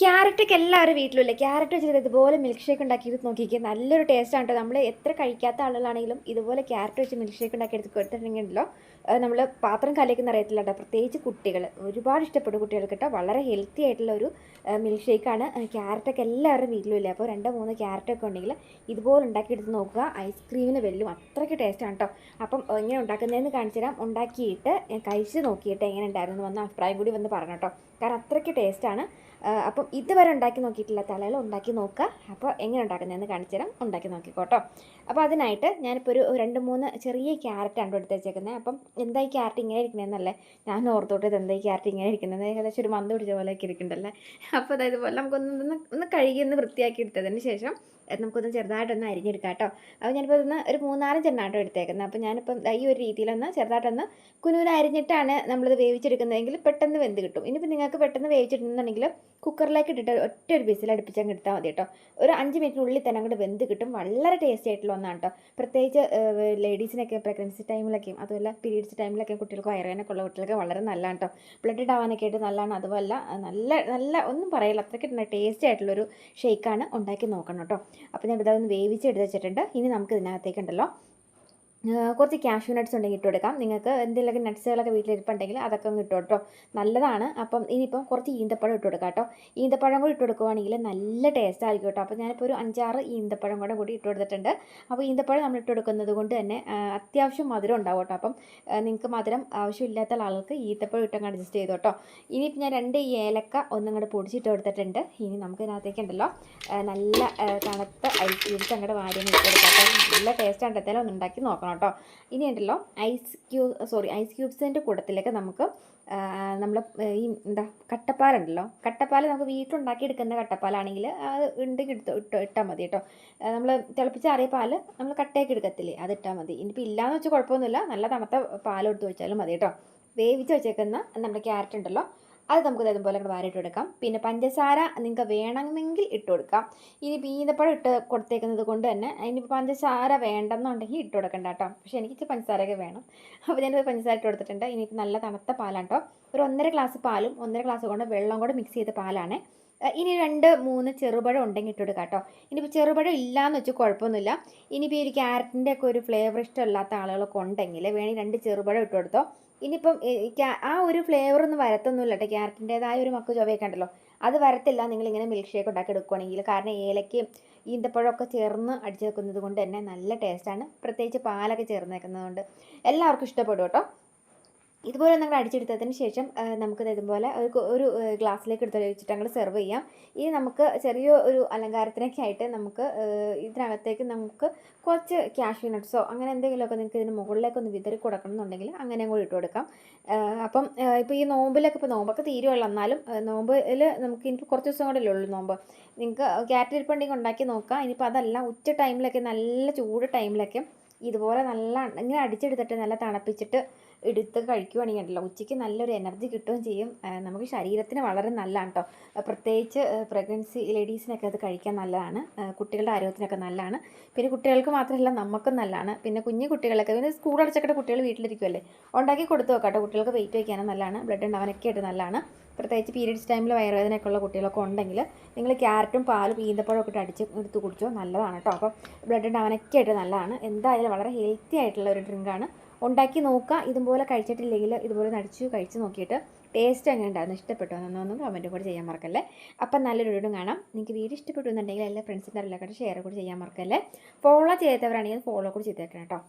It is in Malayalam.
ക്യാരറ്റൊക്കെ എല്ലാവരും വീട്ടിലുമില്ലേ? ക്യാരറ്റ് വെച്ചിട്ട് ഇതുപോലെ മിൽക്ക് ഷേക്ക് ഉണ്ടാക്കിയിട്ട് നോക്കിക്കുക നല്ലൊരു ടേസ്റ്റ് ആണ് നമ്മൾ എത്ര കഴിക്കാത്ത ആളുകളാണെങ്കിലും ഇതുപോലെ ക്യാരറ്റ് വെച്ച് മിൽക്ക് ഷേക്ക് ഉണ്ടാക്കി എടുത്ത് കൊടുത്തിട്ടുണ്ടെങ്കിലോ നമ്മൾ പാത്രം കലയ്ക്കുന്ന അറിയത്തില്ല കേട്ടോ. പ്രത്യേകിച്ച് കുട്ടികൾ ഒരുപാട് ഇഷ്ടപ്പെടും കുട്ടികൾക്ക് കേട്ടോ. വളരെ ഹെൽത്തി ആയിട്ടുള്ള ഒരു മിൽക്ക് ഷേക്കാണ് ക്യാരറ്റൊക്കെ എല്ലാവരും ഇല്ല അപ്പോൾ രണ്ടോ മൂന്നോ ക്യാരറ്റൊക്കെ ഉണ്ടെങ്കിൽ ഇതുപോലെ ഉണ്ടാക്കിയെടുത്ത് നോക്കുക. ഐസ്ക്രീമിന് വെല്ലും അത്രയ്ക്ക് ടേസ്റ്റാണ് കേട്ടോ. അപ്പം എങ്ങനെ ഉണ്ടാക്കുന്നതെന്ന് കാണിച്ചു തരാം. ഉണ്ടാക്കിയിട്ട് കഴിച്ച് നോക്കിയിട്ട് എങ്ങനെ ഉണ്ടായിരുന്നു എന്ന് വന്ന അഭിപ്രായം കൂടി വന്ന് പറഞ്ഞു കേട്ടോ. കാരണം അത്രയ്ക്ക് ടേസ്റ്റാണ് അപ്പം ഇതുവരെ ഉണ്ടാക്കി നോക്കിയിട്ടില്ല. തലയിൽ ഉണ്ടാക്കി നോക്കുക. അപ്പോൾ എങ്ങനെ ഉണ്ടാക്കുന്നതെന്ന് കാണിച്ചു തരാം. ഉണ്ടാക്കി നോക്കിക്കോട്ടോ. അപ്പോൾ അതിനായിട്ട് ഞാനിപ്പോൾ ഒരു രണ്ട് മൂന്ന് ചെറിയ ക്യാരറ്റാണ് എടുത്ത് വെച്ചേക്കുന്നത്. അപ്പം എന്താ ഈ ക്യാരറ്റ് ഇങ്ങനെ ഇരിക്കുന്നതെന്നല്ലേ? ഞാൻ ഓർത്തോട്ട് ഇത് എന്താ ഈ ക്യാരറ്റ് ഇങ്ങനെ ഇരിക്കുന്നത് ഏകദേശം ഒരു മന്ത് പിടിച്ച പോലെയൊക്കെ ഇരിക്കുന്നുണ്ടല്ലേ? അപ്പോൾ അതായത് പോലെ നമുക്കൊന്ന് ഒന്ന് കഴുകി ഒന്ന് വൃത്തിയാക്കി എടുത്തതിന് ശേഷം നമുക്കൊന്ന് ചെറുതായിട്ടൊന്ന് അരിഞ്ഞെടുക്കാം കേട്ടോ. അപ്പോൾ ഞാനിപ്പോൾ ഇതൊന്ന് ഒരു മൂന്നാലഞ്ച് എണ്ണാട്ടോ എടുത്തേക്കുന്നത്. അപ്പോൾ ഞാനിപ്പം ഈ ഒരു രീതിയിലൊന്ന് ചെറുതായിട്ടൊന്ന് കുനുവിന് അരിഞ്ഞിട്ടാണ് നമ്മളിത് വേവിച്ചെടുക്കുന്നതെങ്കിൽ പെട്ടെന്ന് വെന്ത് കിട്ടും. ഇനിയിപ്പോൾ നിങ്ങൾക്ക് പെട്ടെന്ന് വേവിച്ചിട്ടുണ്ടെന്നുണ്ടെങ്കിൽ കുക്കറിലേക്ക് ഇട്ടിട്ട് ഒറ്റ ഒരു വിസിൽ അടുപ്പിച്ചങ്ങ് എടുത്താൽ മതി കേട്ടോ. ഒരു അഞ്ച് മിനിറ്റിനുള്ളിൽ തന്നെ അങ്ങോട്ട് വെന്ത് കിട്ടും. വളരെ ടേസ്റ്റി ആയിട്ടുള്ള ഒന്നാണ് കേട്ടോ. പ്രത്യേകിച്ച് ലേഡീസിനൊക്കെ പ്രഗ്നൻസി ടൈമിലൊക്കെയും അതുപോലെ പീരീഡ്സ് ടൈമിലൊക്കെ കുട്ടികൾക്ക് വയറേനൊക്കെ ഉള്ള കുട്ടികൾക്ക് വളരെ നല്ലതാണ് കേട്ടോ. ബ്ലഡ് ഇടാവാനൊക്കെ ആയിട്ട് നല്ലതാണ്. അതുമല്ല നല്ല നല്ല ഒന്നും പറയില്ല. അത്രയ്ക്ക് ടേസ്റ്റി ആയിട്ടുള്ളൊരു ഷേക്കാണ് ഉണ്ടാക്കി നോക്കണം കേട്ടോ. അപ്പോൾ ഞാൻ ഇതൊന്ന് വേവിച്ച് എടുത്ത് വെച്ചിട്ടുണ്ട്. ഇനി നമുക്ക് ഇതിനകത്തേക്കുണ്ടല്ലോ കുറച്ച് ക്യാഷ്യൂ നട്ട്സ് ഉണ്ടെങ്കിൽ ഇട്ട് കൊടുക്കാം നിങ്ങൾക്ക് എന്തെങ്കിലുമൊക്കെ നട്ട്സുകളൊക്കെ വീട്ടിലിരിപ്പുണ്ടെങ്കിൽ അതൊക്കെ ഒന്ന് ഇട്ട് കേട്ടോ നല്ലതാണ്. അപ്പം ഇനിയിപ്പം കുറച്ച് ഈന്തപ്പഴം ഇട്ട് കൊടുക്കാം കേട്ടോ. ഈന്തപ്പഴം കൂടി ഇട്ട് കൊടുക്കുവാണെങ്കിൽ നല്ല ടേസ്റ്റ് ആയിരിക്കും കേട്ടോ. അപ്പോൾ ഞാനിപ്പോൾ ഒരു അഞ്ചാറ് ഈന്തപ്പഴം കൂടെ കൂടി ഇട്ട് കൊടുത്തിട്ടുണ്ട് അപ്പോൾ ഈന്തപ്പഴം നമ്മൾ ഇട്ട് കൊടുക്കുന്നത് കൊണ്ട് തന്നെ അത്യാവശ്യം മധുരം ഉണ്ടാവും കേട്ടോ. അപ്പം നിങ്ങൾക്ക് മധുരം ആവശ്യമില്ലാത്ത ആൾക്ക് ഈന്തപ്പഴം ഇട്ടങ്ങ് അഡ്ജസ്റ്റ് ചെയ്തു കേട്ടോ. ഇനിയിപ്പോൾ ഞാൻ രണ്ട് ഏലക്ക ഒന്നും കൂടെ പൊടിച്ചിട്ട് കൊടുത്തിട്ടുണ്ട് ഇനി നമുക്ക് ഇതിനകത്തേക്ക് ഉണ്ടല്ലോ നല്ല തണുത്ത ഐസ് ക്യൂബ്സ് അങ്ങോട്ട് വാരി ഇട്ട് കൊടുക്കാം നല്ല ടേസ്റ്റ് എന്തായാലും ഒന്ന് ഉണ്ടാക്കി നോക്കണം കേട്ടോ. ഇനി ഉണ്ടല്ലോ ഐസ് ക്യൂ സോറി ഐസ് ക്യൂബ്സിന്റെ കൂട്ടത്തിലേക്ക് നമുക്ക് നമ്മൾ ഈ എന്താ കട്ടപ്പാലുണ്ടല്ലോ. കട്ടപ്പാൽ നമുക്ക് വീട്ടിലുണ്ടാക്കി എടുക്കുന്ന കട്ടപ്പാലാണെങ്കിൽ അത് ഉണ്ടെങ്കിൽ എടുത്ത് ഇട്ട് ഇട്ടാൽ മതി കേട്ടോ. നമ്മൾ തിളപ്പിച്ചാറിയ പാൽ നമ്മൾ കട്ടയൊക്കെ എടുക്കത്തില്ലേ അത് ഇട്ടാൽ മതി. ഇനിയിപ്പോൾ ഇല്ലയെന്ന് വെച്ചാൽ കുഴപ്പമൊന്നുമില്ല. നല്ല തണുത്ത പാലെടുത്ത് വെച്ചാലും മതി കേട്ടോ. വേവിച്ച് വെച്ചേക്കുന്ന നമ്മുടെ ക്യാരറ്റ് ഉണ്ടല്ലോ അത് നമുക്ക് ഇതുപോലെ കൂടെ വാരിട്ട് എടുക്കാം പിന്നെ പഞ്ചസാര നിങ്ങൾക്ക് വേണമെങ്കിൽ ഇട്ട് കൊടുക്കാം ഇനി ഈന്തപ്പഴം ഇട്ട് കൊടുത്തേക്കുന്നത് കൊണ്ട് തന്നെ ഇനിയിപ്പോൾ പഞ്ചസാര വേണ്ടെന്നുണ്ടെങ്കിൽ ഇട്ട് കൊടുക്കണ്ട കേട്ടോ. പക്ഷേ എനിക്ക് പഞ്ചസാരയൊക്കെ വേണം. അപ്പോൾ ഞാൻ പഞ്ചസാര ഇട്ട് കൊടുത്തിട്ടുണ്ട്. ഇനിയിപ്പോൾ നല്ല തണുത്ത പാലാണ് കേട്ടോ. ഒരു ഒന്നര ഗ്ലാസ് പാലും ഒന്നര ഗ്ലാസ് കൊണ്ട് വെള്ളം കൂടെ മിക്സ് ചെയ്ത പാലാണ്. ഇനി രണ്ട് മൂന്ന് ചെറുപഴം ഉണ്ടെങ്കിൽ ഇട്ട് കൊടുക്കാം കേട്ടോ. ഇനിയിപ്പോൾ ചെറുപഴം ഇല്ലയെന്ന് വെച്ചാൽ കുഴപ്പമൊന്നുമില്ല. ഇനിയിപ്പോൾ ഈ ഒരു ക്യാരറ്റിന്റെ ഒക്കെ ഒരു ഫ്ലേവർ ഇഷ്ടമില്ലാത്ത ആളുകളൊക്കെ ഉണ്ടെങ്കിൽ വേണമെങ്കിൽ രണ്ട് ചെറുപഴം ഇട്ട് കൊടുത്തോ. ഇനിയിപ്പം ആ ഒരു ഫ്ലേവർ ഒന്നും വരത്തൊന്നുമില്ല കേട്ടോ ക്യാരറ്റിന്റെതായ ഒരു മക്ക ചൊവയൊക്കെ ഉണ്ടല്ലോ. അത് വരത്തില്ല. നിങ്ങളിങ്ങനെ മിൽക്ക് ഷേക്ക് ഉണ്ടാക്കി എടുക്കുകയാണെങ്കിൽ കാരണം ഏലക്കയും ഈന്തപ്പഴമൊക്കെ ചേർന്ന് അടിച്ചേക്കുന്നത് കൊണ്ട് തന്നെ നല്ല ടേസ്റ്റാണ് പ്രത്യേകിച്ച് പാലൊക്കെ ചേർന്ന് ചേർന്നേക്കുന്നത് കൊണ്ട് എല്ലാവർക്കും ഇഷ്ടപ്പെടും കേട്ടോ ഇതുപോലെ നമ്മൾ അടിച്ചെടുത്തതിന് ശേഷം നമുക്ക് ഇതുപോലെ ഒരു ഒരു ഗ്ലാസ്സിലേക്ക് എടുത്ത് വെച്ചിട്ട് അങ്ങോട്ട് സെർവ് ചെയ്യാം. ഇനി നമുക്ക് ചെറിയ ഒരു അലങ്കാരത്തിനൊക്കെ ആയിട്ട് നമുക്ക് ഇതിനകത്തേക്ക് നമുക്ക് കുറച്ച് ക്യാഷ്യൂ നട്ട്സോ അങ്ങനെ എന്തെങ്കിലുമൊക്കെ നിങ്ങൾക്ക് ഇതിന് മുകളിലേക്ക് ഒന്ന് വിതറി കൊടുക്കണം എന്നുണ്ടെങ്കിൽ അങ്ങനെ കൂടി ഇട്ട് കൊടുക്കാം. അപ്പം ഇപ്പോൾ ഈ നോമ്പിലൊക്കെ ഇപ്പോൾ നോമ്പൊക്കെ തീരുവുള്ള എന്നാലും നോമ്പിൽ നമുക്ക് ഇനിയിപ്പോൾ കുറച്ച് ദിവസം കൂടെ ഉള്ളൂ നോമ്പ്. നിങ്ങൾക്ക് ക്യാറ്റിരിപ്പുണ്ടെങ്കിൽ ഉണ്ടാക്കി നോക്കാം. ഇനിയിപ്പോൾ അതല്ല ഉച്ച ടൈമിലൊക്കെ നല്ല ചൂട് ടൈമിലൊക്കെ ഇതുപോലെ നല്ല ഇങ്ങനെ അടിച്ചെടുത്തിട്ട് നല്ല തണുപ്പിച്ചിട്ട് എടുത്ത് കഴിക്കുവാണെങ്കിൽ ഉണ്ടല്ലോ ഉച്ചയ്ക്ക് നല്ലൊരു എനർജി കിട്ടുകയും ചെയ്യും. നമുക്ക് ശരീരത്തിന് വളരെ നല്ലതാണ് കേട്ടോ പ്രത്യേകിച്ച് പ്രഗ്നൻസി ലേഡീസിനൊക്കെ അത് കഴിക്കാൻ നല്ലതാണ്. കുട്ടികളുടെ ആരോഗ്യത്തിനൊക്കെ നല്ലതാണ്. പിന്നെ കുട്ടികൾക്ക് മാത്രമല്ല നമുക്കും നല്ലതാണ്. പിന്നെ കുഞ്ഞു കുട്ടികളൊക്കെ പിന്നെ സ്കൂൾ അടച്ചൊക്കെ കുട്ടികൾ വീട്ടിലിരിക്കുമല്ലേ ഉണ്ടാക്കി കൊടുത്തു നോക്കാം കുട്ടികൾക്ക് വെയിറ്റ് വയ്ക്കാനും നല്ലതാണ്. ബ്ലഡ് ഉണ്ടാവാനൊക്കെ ആയിട്ട് നല്ലതാണ്. പ്രത്യേകിച്ച് പീരീഡ്സ് ടൈമിൽ വയറുവേദനയൊക്കെ ഉള്ള കുട്ടികളൊക്കെ ഉണ്ടെങ്കിൽ നിങ്ങൾ ക്യാരറ്റും പാലും ഈന്തപ്പഴമൊക്കെ അടിച്ച് എടുത്ത് കുടിച്ചോ നല്ലതാണ് കേട്ടോ അപ്പോൾ ബ്ലഡ് ഉണ്ടാവാനൊക്കെ ആയിട്ട് നല്ലതാണ്. എന്തായാലും വളരെ ഹെൽത്തി ആയിട്ടുള്ള ഒരു ഡ്രിങ്കാണ് ഉണ്ടാക്കി നോക്കുക. ഇതുപോലെ കഴിച്ചിട്ടില്ലെങ്കിൽ ഇതുപോലെ നടിച്ചു കഴിച്ച് നോക്കിയിട്ട് ടേസ്റ്റ് എങ്ങനെ ഉണ്ടായിരുന്നു ഇഷ്ടപ്പെട്ടു എന്നൊന്നും കമന്റും കൂടി ചെയ്യാൻ മറക്കല്ലേ. അപ്പം നല്ലൊരു വീഡിയോ കാണാം. നിങ്ങൾക്ക് വീഡിയോ ഇഷ്ടപ്പെട്ടു എന്നുണ്ടെങ്കിൽ എല്ലാ ഫ്രണ്ട്സിന്റെ അറിയില്ല ഷെയർ കൂടി ചെയ്യാൻ മറക്കല്ലേ. ഫോളോ ചെയ്യാത്തവരാണെങ്കിൽ ഫോളോ കൂടി ചെയ്തേക്കണം കേട്ടോ.